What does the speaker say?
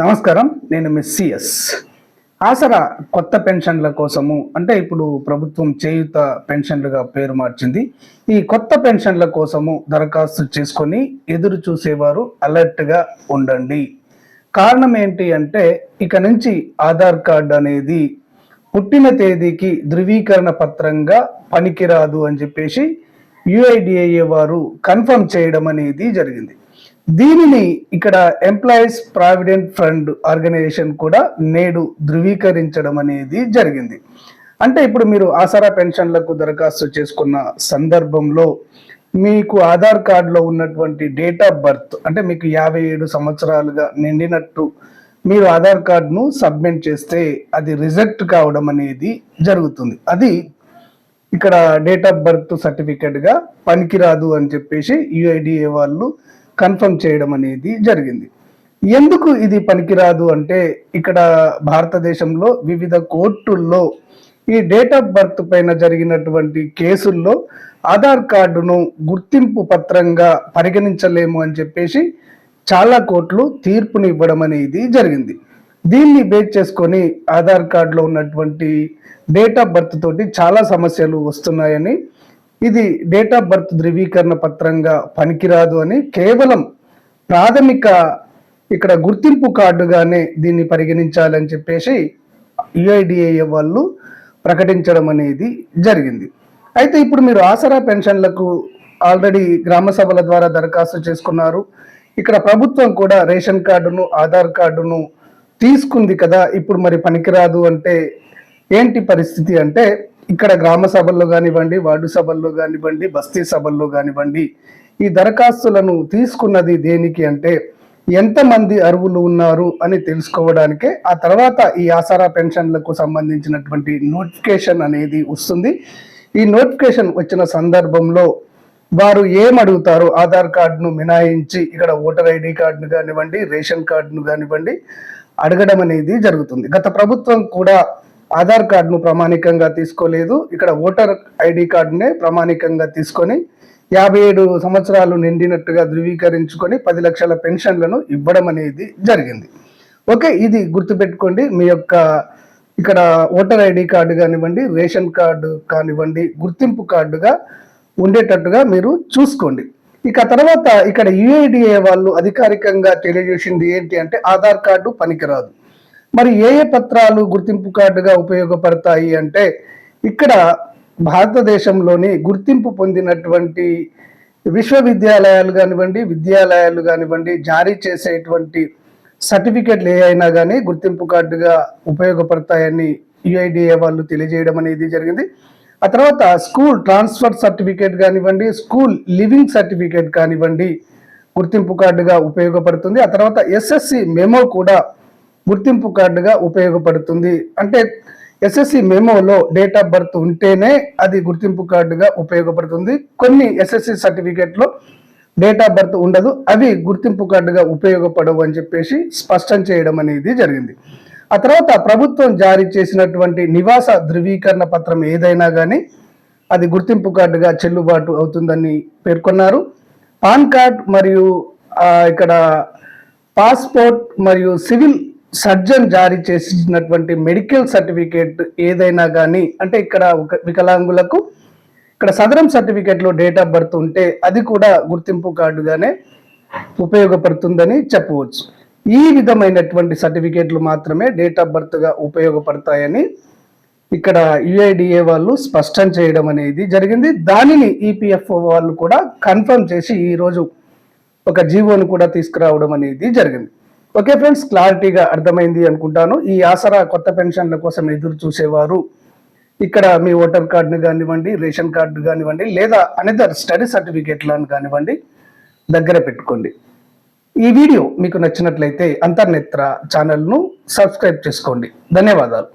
నమస్కారం నేను miss CS ఆసరా కొత్త పెన్షన్ల కోసము అంటే ఇప్పుడు ప్రభుత్వం చేయుత పెన్షన్లుగా పేరు మార్చింది. ఈ కొత్త పెన్షన్ల కోసము దరఖాస్తు చేసుకొని ఎదురు చూసేవారు అలర్ట్గా ఉండండి. కారణం ఏంటి అంటే ఇక నుంచి ఆధార్ కార్డు అనేది పుట్టిన తేదీకి ధృవీకరణ పత్రంగా పనికిరాదు అని చెప్పేసి యుఐడిఏ వారు కన్ఫర్మ్ చేయడం అనేది జరిగింది. దీనిని ఇక్కడ ఎంప్లాయీస్ ప్రావిడెంట్ ఫండ్ ఆర్గనైజేషన్ కూడా నేడు ధృవీకరించడం అనేది జరిగింది. అంటే ఇప్పుడు మీరు ఆసరా పెన్షన్లకు దరఖాస్తు చేసుకున్న సందర్భంలో మీకు ఆధార్ కార్డులో ఉన్నటువంటి డేట్ ఆఫ్ బర్త్ అంటే మీకు యాభై ఏడు సంవత్సరాలుగా నిండినట్టు మీరు ఆధార్ కార్డును సబ్మిట్ చేస్తే అది రిజెక్ట్ కావడం అనేది జరుగుతుంది. అది ఇక్కడ డేట్ ఆఫ్ బర్త్ సర్టిఫికేట్గా పనికిరాదు అని చెప్పేసి యుఐడిఏ వాళ్ళు కన్ఫర్మ్ చేయడం అనేది జరిగింది. ఎందుకు ఇది పనికిరాదు అంటే ఇక్కడ భారతదేశంలో వివిధ కోర్టుల్లో ఈ డేట్ ఆఫ్ బర్త్ పైన జరిగినటువంటి కేసుల్లో ఆధార్ కార్డును గుర్తింపు పత్రంగా పరిగణించలేము అని చెప్పేసి చాలా కోర్టులు తీర్పుని ఇవ్వడం అనేది జరిగింది. దీన్ని బేస్ చేసుకొని ఆధార్ కార్డులో ఉన్నటువంటి డేట్ ఆఫ్ బర్త్ తోటి చాలా సమస్యలు వస్తున్నాయని ఇది డేట్ ఆఫ్ బర్త్ ధృవీకరణ పత్రంగా పనికిరాదు అని కేవలం ప్రాథమిక ఇక్కడ గుర్తింపు కార్డుగానే దీన్ని పరిగణించాలని చెప్పేసి యుఐడిఏ వాళ్ళు ప్రకటించడం అనేది జరిగింది. అయితే ఇప్పుడు మీరు ఆసరా పెన్షన్లకు ఆల్రెడీ గ్రామ సభల ద్వారా దరఖాస్తు చేసుకున్నారు. ఇక్కడ ప్రభుత్వం కూడా రేషన్ కార్డును ఆధార్ కార్డును తీసుకుంది కదా ఇప్పుడు మరి పనికిరాదు అంటే ఏంటి పరిస్థితి అంటే ఇక్కడ గ్రామ సభల్లో కానివ్వండి వార్డు సభల్లో కానివ్వండి బస్తీ సభల్లో కానివ్వండి ఈ దరఖాస్తులను తీసుకున్నది దేనికి అంటే ఎంతమంది అరువులు ఉన్నారు అని తెలుసుకోవడానికే ఆ తర్వాత ఈ ఆసరా పెన్షన్లకు సంబంధించినటువంటి నోటిఫికేషన్ అనేది వస్తుంది. ఈ నోటిఫికేషన్ వచ్చిన సందర్భంలో వారు ఏమడుగుతారు ఆధార్ కార్డును మినాయించి ఇక్కడ ఓటర్ ఐడి కార్డును కానివ్వండి రేషన్ కార్డును కానివ్వండి అడగడం అనేది జరుగుతుంది. గత ప్రభుత్వం కూడా ఆధార్ కార్డును ప్రామాణికంగా తీసుకోలేదు. ఇక్కడ ఓటర్ ఐడి కార్డునే ప్రామాణికంగా తీసుకొని యాభై ఏడు సంవత్సరాలు నిండినట్టుగా ధృవీకరించుకొని పది లక్షల పెన్షన్లను ఇవ్వడం అనేది జరిగింది. ఓకే ఇది గుర్తుపెట్టుకోండి. మీ యొక్క ఇక్కడ ఓటర్ ఐడి కార్డు కానివ్వండి రేషన్ కార్డు కానివ్వండి గుర్తింపు కార్డుగా ఉండేటట్టుగా మీరు చూసుకోండి. ఇక తర్వాత ఇక్కడ యుఐడిఏ వాళ్ళు అధికారికంగా తెలియజేసింది ఏంటి అంటే ఆధార్ కార్డు పనికిరాదు. మరి ఏ ఏ పత్రాలు గుర్తింపు కార్డుగా ఉపయోగపడతాయి అంటే ఇక్కడ భారతదేశంలోని గుర్తింపు పొందినటువంటి విశ్వవిద్యాలయాలు కానివ్వండి విద్యాలయాలు కానివ్వండి జారీ చేసేటువంటి సర్టిఫికెట్లు ఏ అయినా కానీ గుర్తింపు కార్డుగా ఉపయోగపడతాయని యుఐడిఏ వాళ్ళు తెలియజేయడం అనేది జరిగింది. ఆ తర్వాత స్కూల్ ట్రాన్స్ఫర్ సర్టిఫికేట్ కానివ్వండి స్కూల్ లివింగ్ సర్టిఫికేట్ కానివ్వండి గుర్తింపు కార్డుగా ఉపయోగపడుతుంది. ఆ తర్వాత ఎస్ఎస్సి మెమో కూడా గుర్తింపు కార్డుగా ఉపయోగపడుతుంది. అంటే ఎస్ఎస్సి మెమోలో డేట్ ఆఫ్ బర్త్ ఉంటేనే అది గుర్తింపు కార్డుగా ఉపయోగపడుతుంది. కొన్ని ఎస్ఎస్సి సర్టిఫికేట్లో డేట్ ఆఫ్ బర్త్ ఉండదు. అవి గుర్తింపు కార్డుగా ఉపయోగపడవు అని చెప్పేసి స్పష్టం చేయడం అనేది జరిగింది. ఆ తర్వాత ప్రభుత్వం జారీ చేసినటువంటి నివాస ధృవీకరణ పత్రం ఏదైనా కానీ అది గుర్తింపు కార్డుగా చెల్లుబాటు అవుతుందని పేర్కొన్నారు. పాన్ కార్డ్ మరియు ఇక్కడ పాస్పోర్ట్ మరియు సివిల్ సర్జన్ జారీ చేసినటువంటి మెడికల్ సర్టిఫికేట్ ఏదైనా కానీ అంటే ఇక్కడ ఒక వికలాంగులకు ఇక్కడ సదరం సర్టిఫికేట్లో డేట్ ఆఫ్ బర్త్ ఉంటే అది కూడా గుర్తింపు కార్డుగానే ఉపయోగపడుతుందని చెప్పవచ్చు. ఈ విధమైనటువంటి సర్టిఫికేట్లు మాత్రమే డేట్ ఆఫ్ బర్త్గా ఉపయోగపడతాయని ఇక్కడ యుఐడిఏ వాళ్ళు స్పష్టం చేయడం అనేది జరిగింది. దానిని ఈపీఎఫ్ఓ వాళ్ళు కూడా కన్ఫర్మ్ చేసి ఈరోజు ఒక జీవోను కూడా తీసుకురావడం అనేది జరిగింది. ఓకే ఫ్రెండ్స్ క్లారిటీగా అర్థమైంది అనుకుంటాను. ఈ ఆసరా కొత్త పెన్షన్ల కోసం ఎదురు చూసేవారు ఇక్కడ మీ ఓటర్ కార్డును కానివ్వండి రేషన్ కార్డు కానివ్వండి లేదా అనదర్ స్టడీ సర్టిఫికేట్లను కానివ్వండి దగ్గర పెట్టుకోండి. ఈ వీడియో మీకు నచ్చినట్లయితే అంతర్నేత్ర ఛానల్ను సబ్స్క్రైబ్ చేసుకోండి. ధన్యవాదాలు.